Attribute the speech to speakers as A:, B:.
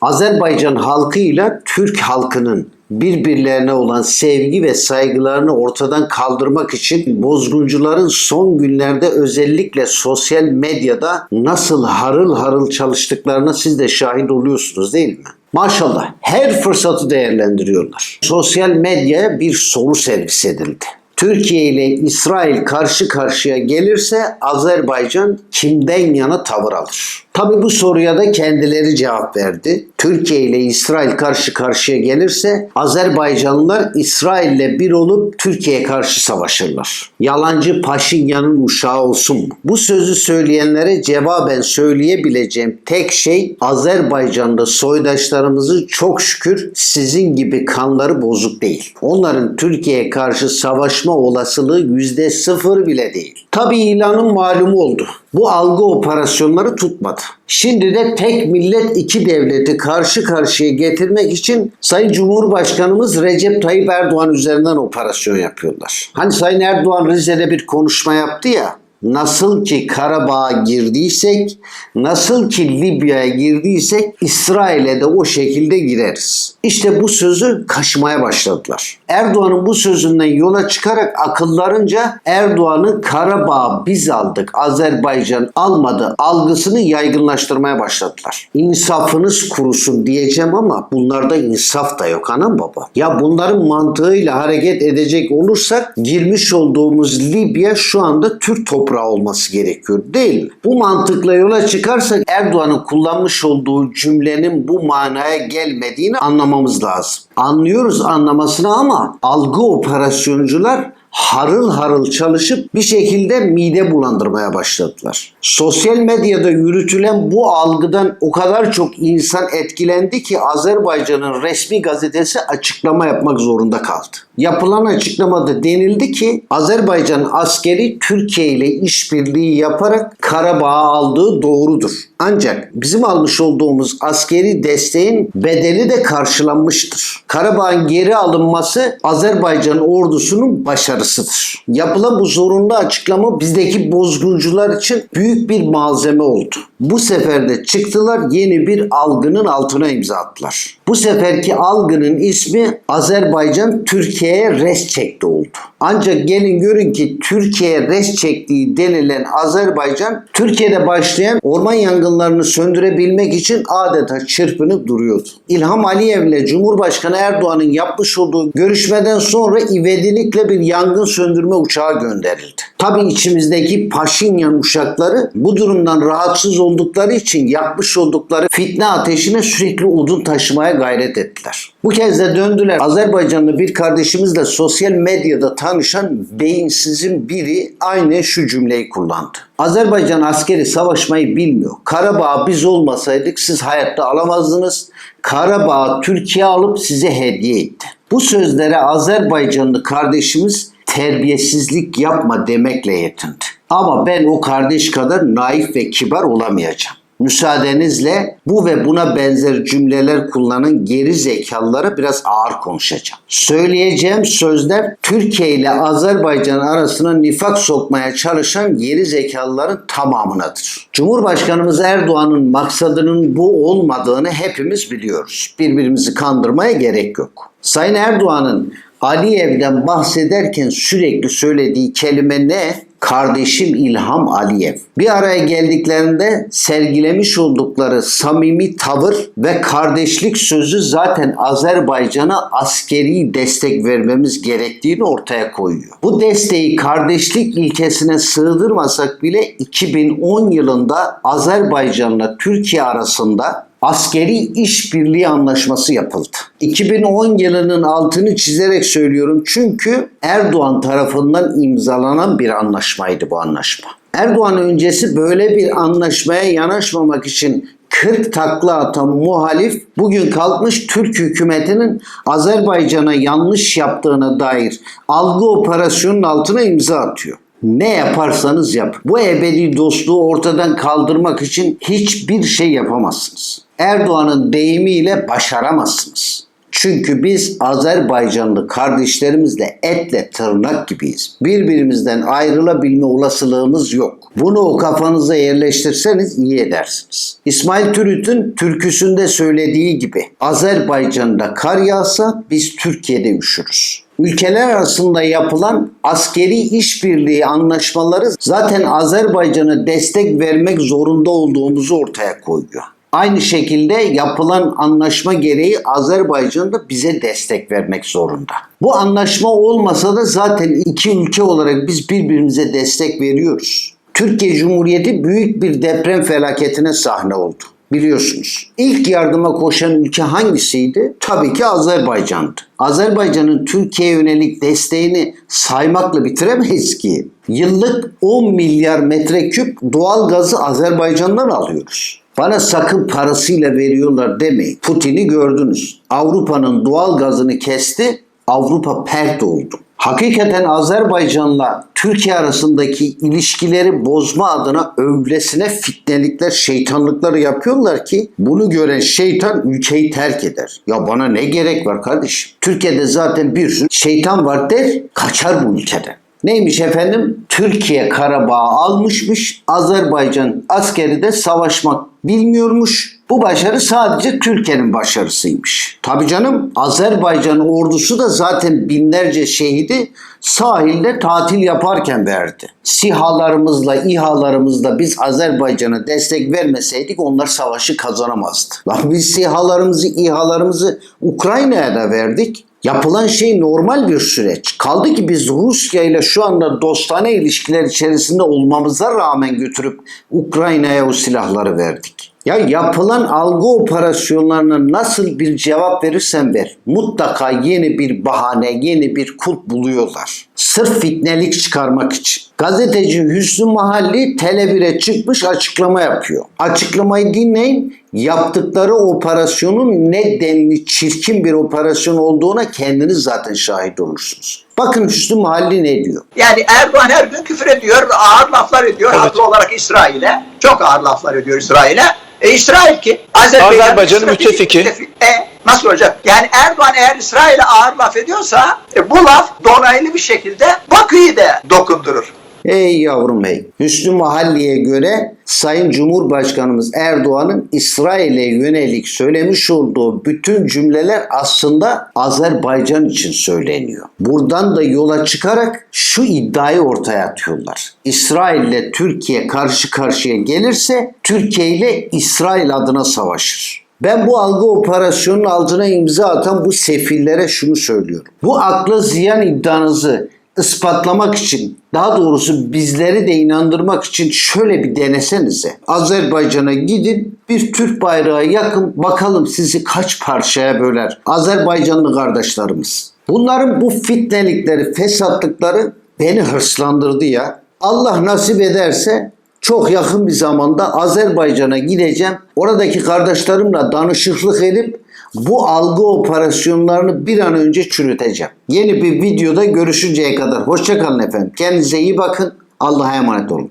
A: Azerbaycan halkıyla Türk halkının birbirlerine olan sevgi ve saygılarını ortadan kaldırmak için bozguncuların son günlerde özellikle sosyal medyada nasıl harıl harıl çalıştıklarına siz de şahit oluyorsunuz değil mi? Maşallah her fırsatı değerlendiriyorlar. Sosyal medyaya bir soru servis edildi. Türkiye ile İsrail karşı karşıya gelirse Azerbaycan kimden yana tavır alır? Tabi bu soruya da kendileri cevap verdi. Türkiye ile İsrail karşı karşıya gelirse Azerbaycanlılar İsrail ile bir olup Türkiye'ye karşı savaşırlar. Yalancı Paşinyan'ın uşağı olsun? Bu sözü söyleyenlere cevaben söyleyebileceğim tek şey Azerbaycan'da soydaşlarımızın çok şükür sizin gibi kanları bozuk değil. Onların Türkiye'ye karşı savaşma olasılığı yüzde sıfır bile değil. Tabi ilanın malumu oldu. Bu algı operasyonları tutmadı. Şimdi de tek millet iki devleti karşı karşıya getirmek için Sayın Cumhurbaşkanımız Recep Tayyip Erdoğan üzerinden operasyon yapıyorlar. Hani Sayın Erdoğan Rize'de bir konuşma yaptı ya. Nasıl ki Karabağ'a girdiysek, nasıl ki Libya'ya girdiysek İsrail'e de o şekilde gireriz. İşte bu sözü kaşımaya başladılar. Erdoğan'ın bu sözünden yola çıkarak akıllarınca Erdoğan'ın Karabağ biz aldık, Azerbaycan almadı algısını yaygınlaştırmaya başladılar. İnsafınız kurusun diyeceğim ama bunlarda insaf da yok anam baba. Ya bunların mantığıyla hareket edecek olursak girmiş olduğumuz Libya şu anda Türk toprağı olması gerekiyor değil mi? Bu mantıkla yola çıkarsak Erdoğan'ın kullanmış olduğu cümlenin bu manaya gelmediğini anlamamız lazım. Anlıyoruz anlamasını ama algı operasyoncular harıl harıl çalışıp bir şekilde mide bulandırmaya başladılar. Sosyal medyada yürütülen bu algıdan o kadar çok insan etkilendi ki Azerbaycan'ın resmi gazetesi açıklama yapmak zorunda kaldı. Yapılan açıklamada denildi ki Azerbaycan askeri Türkiye ile işbirliği yaparak Karabağ'ı aldığı doğrudur. Ancak bizim almış olduğumuz askeri desteğin bedeli de karşılanmıştır. Karabağ'ın geri alınması Azerbaycan ordusunun başarısıdır. Yapılan bu zorunlu açıklama bizdeki bozguncular için büyük bir malzeme oldu. Bu sefer de çıktılar yeni bir algının altına imza attılar. Bu seferki algının ismi Azerbaycan Türkiye'ye res çekti oldu. Ancak gelin görün ki Türkiye'ye res çektiği denilen Azerbaycan Türkiye'de başlayan orman yangınlarını söndürebilmek için adeta çırpınıp duruyordu. İlham Aliyev ile Cumhurbaşkanı Erdoğan'ın yapmış olduğu görüşmeden sonra ivedilikle bir yangın söndürme uçağı gönderildi. Tabi içimizdeki Paşinyan uşakları bu durumdan rahatsız oldukları için yapmış oldukları fitne ateşine sürekli odun taşımaya gayret ettiler. Bu kez de döndüler. Azerbaycanlı bir kardeşimizle sosyal medyada tanışan beyinsizin biri aynı şu cümleyi kullandı. Azerbaycan askeri savaşmayı bilmiyor. Karabağ biz olmasaydık siz hayatta alamazdınız. Karabağ Türkiye alıp size hediye etti. Bu sözlere Azerbaycanlı kardeşimiz terbiyesizlik yapma demekle yetindi. Ama ben o kardeş kadar naif ve kibar olamayacağım. Müsaadenizle bu ve buna benzer cümleler kullanan geri zekalılara biraz ağır konuşacağım. Söyleyeceğim sözler Türkiye ile Azerbaycan arasına nifak sokmaya çalışan geri zekalıların tamamınadır. Cumhurbaşkanımız Erdoğan'ın maksadının bu olmadığını hepimiz biliyoruz. Birbirimizi kandırmaya gerek yok. Sayın Erdoğan'ın Aliyev'den bahsederken sürekli söylediği kelime ne? Kardeşim İlham Aliyev. Bir araya geldiklerinde sergilemiş oldukları samimi tavır ve kardeşlik sözü zaten Azerbaycan'a askeri destek vermemiz gerektiğini ortaya koyuyor. Bu desteği kardeşlik ilkesine sığdırmasak bile 2010 yılında Azerbaycan'la Türkiye arasında askeri işbirliği anlaşması yapıldı. 2010 yılının altını çizerek söylüyorum çünkü Erdoğan tarafından imzalanan bir anlaşmaydı bu anlaşma. Erdoğan öncesi böyle bir anlaşmaya yanaşmamak için 40 takla atan muhalif bugün kalkmış Türk hükümetinin Azerbaycan'a yanlış yaptığına dair algı operasyonunun altına imza atıyor. Ne yaparsanız yapın. Bu ebedi dostluğu ortadan kaldırmak için hiçbir şey yapamazsınız. Erdoğan'ın deyimiyle başaramazsınız. Çünkü biz Azerbaycanlı kardeşlerimizle etle tırnak gibiyiz. Birbirimizden ayrılabilme olasılığımız yok. Bunu o kafanıza yerleştirseniz iyi edersiniz. İsmail Türüt'ün türküsünde söylediği gibi Azerbaycan'da kar yağsa biz Türkiye'de üşürüz. Ülkeler arasında yapılan askeri işbirliği anlaşmaları zaten Azerbaycan'a destek vermek zorunda olduğumuzu ortaya koyuyor. Aynı şekilde yapılan anlaşma gereği Azerbaycan da bize destek vermek zorunda. Bu anlaşma olmasa da zaten iki ülke olarak biz birbirimize destek veriyoruz. Türkiye Cumhuriyeti büyük bir deprem felaketine sahne oldu. Biliyorsunuz. İlk yardıma koşan ülke hangisiydi? Tabii ki Azerbaycan'dı. Azerbaycan'ın Türkiye'ye yönelik desteğini saymakla bitiremeyiz ki. Yıllık 10 milyar metreküp doğal gazı Azerbaycan'dan alıyoruz. Bana sakın parasıyla veriyorlar demeyin. Putin'i gördünüz. Avrupa'nın doğal gazını kesti, Avrupa pert oldu. Hakikaten Azerbaycan'la Türkiye arasındaki ilişkileri bozma adına öylesine fitnelikler, şeytanlıklar yapıyorlar ki bunu gören şeytan ülkeyi terk eder. Ya bana ne gerek var kardeşim? Türkiye'de zaten bir sürü şeytan var der, kaçar bu ülkeden. Neymiş efendim? Türkiye Karabağ almışmış. Azerbaycan askeri de savaşmak bilmiyormuş. Bu başarı sadece Türkiye'nin başarısıymış. Tabii canım Azerbaycan ordusu da zaten binlerce şehidi sahilde tatil yaparken verdi. SİHA'larımızla, İHA'larımızla biz Azerbaycan'a destek vermeseydik onlar savaşı kazanamazdı. Lan biz SİHA'larımızı, İHA'larımızı Ukrayna'ya da verdik. Yapılan şey normal bir süreç. Kaldı ki biz Rusya ile şu anda dostane ilişkiler içerisinde olmamıza rağmen götürüp Ukrayna'ya o silahları verdik. Ya yapılan algı operasyonlarına nasıl bir cevap verirsen ver. Mutlaka yeni bir bahane, yeni bir kulp buluyorlar. Sırf fitnelik çıkarmak için. Gazeteci Hüsnü Mahalli Tele1'e çıkmış açıklama yapıyor. Açıklamayı dinleyin. Yaptıkları operasyonun ne denli çirkin bir operasyon olduğuna kendiniz zaten şahit olursunuz. Bakın Hüsnü Mahalli ne diyor?
B: Yani Erdoğan her gün küfür ediyor, ağır laflar ediyor.
C: Evet.
B: Haklı olarak İsrail'e. Çok ağır laflar ediyor İsrail'e. E İsrail ki Azerbaycan
C: Azerbaycan'ın
B: stratejik
C: müttefiki.
B: E nasıl olacak? Yani Erdoğan eğer İsrail'e ağır laf ediyorsa e, bu laf dolaylı bir şekilde Bakü'yü de dokundurur.
A: Ey yavrum hey. Hüsnü Mahalli'ye göre Sayın Cumhurbaşkanımız Erdoğan'ın İsrail'e yönelik söylemiş olduğu bütün cümleler aslında Azerbaycan için söyleniyor. Buradan da yola çıkarak şu iddiayı ortaya atıyorlar. İsrail ile Türkiye karşı karşıya gelirse Türkiye ile İsrail adına savaşır. Ben bu algı operasyonunun altına imza atan bu sefillere şunu söylüyorum. Bu akla ziyan iddianızı ispatlamak için daha doğrusu bizleri de inandırmak için şöyle bir denesenize. Azerbaycan'a gidin bir Türk bayrağı yakın bakalım sizi kaç parçaya böler. Azerbaycanlı kardeşlerimiz. Bunların bu fitnelikleri, fesatlıkları beni hırslandırdı ya. Allah nasip ederse çok yakın bir zamanda Azerbaycan'a gideceğim. Oradaki kardeşlerimle danışıklık edip bu algı operasyonlarını bir an önce çürüteceğim. Yeni bir videoda görüşünceye kadar hoşçakalın efendim. Kendinize iyi bakın. Allah'a emanet olun.